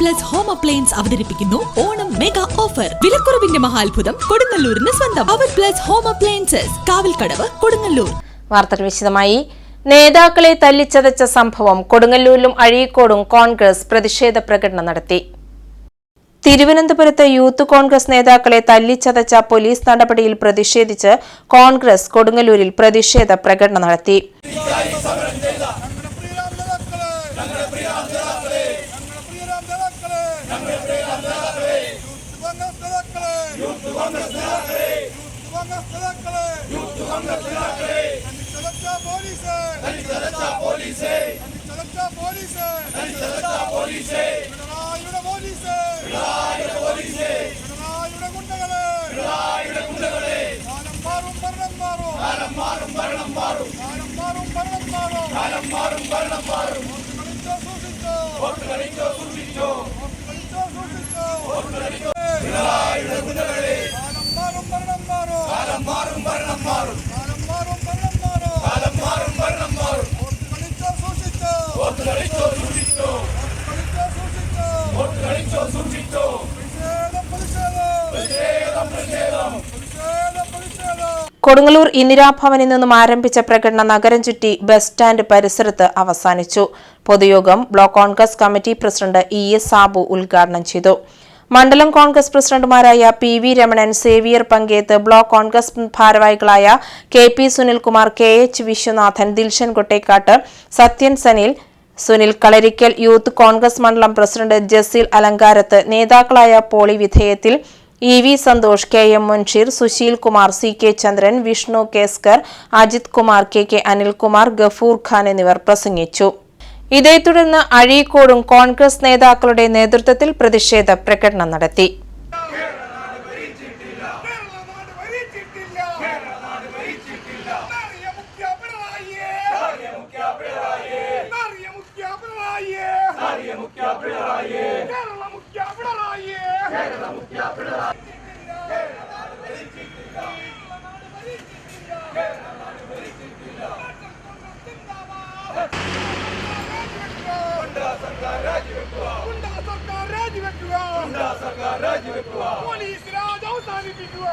Plus home appliance അവതരിപ്പിക്കുന്നു. Onam mega offer വിലക്കുറവിന്റെ മഹാത്ഭുതം കൊടുങ്ങല്ലൂരിന് സ്വന്തം. അവർ plus home appliances Kavalkadavu Kodungallur. വാർത്തകൾ വിശദമായി. നേതാക്കളെ തല്ലിച്ചതച്ച സംഭവം കൊടുങ്ങല്ലൂരിലും അഴീക്കോടും കോൺഗ്രസ് പ്രതിഷേധ പ്രകടനം നടത്തി. തിരുവനന്തപുരത്ത് യൂത്ത് കോൺഗ്രസ് നേതാക്കളെ തല്ലിച്ചതച്ച പോലീസ് നടപടിയിൽ പ്രതിഷേധിച്ച് കോൺഗ്രസ് കൊടുങ്ങല്ലൂരിൽ പ്രതിഷേധ പ്രകടനം നടത്തി. മാറും ഭരണം മാറും ഭരണം മാറും കൊടുങ്ങല്ലൂർ ഇന്ദിരാഭവനിൽ നിന്നും ആരംഭിച്ച പ്രകടനം നഗരം ചുറ്റി ബസ് സ്റ്റാൻഡ് പരിസരത്ത് അവസാനിച്ചു. പൊതുയോഗം block Congress committee president E S Sabu ഉദ്ഘാടനം ചെയ്തു. മണ്ഡലം കോൺഗ്രസ് പ്രസിഡന്റുമാരായ P V Ramanan Xavier Panketh block Congress ഭാരവാഹികളായ K P Sunilkumar K H Viswanathan Dilshan Kottekkat Sathyan Sanil Sunil Kalarikkal youth Congress മണ്ഡലം പ്രസിഡന്റ് ജസീൽ അലങ്കാരത്ത് നേതാക്കളായ Poly വിധേയത്തിൽ E V Santhosh K M Munsheer Susheel Kumar C K Chandran Vishnu Keskar Ajith Kumar K K Anilkumar Gafoor Khan എന്നിവർ പ്രസംഗിച്ചു. ഇതേ തുടർന്ന് അഴീക്കോടും കോൺഗ്രസ് നേതാക്കളുടെ നേതൃത്വത്തിൽ പ്രതിഷേധ പ്രകടനം നടത്തി. കേരള രാജിവെക്കുക പോലീസ് രാജ് അവസാനിപ്പിക്കുക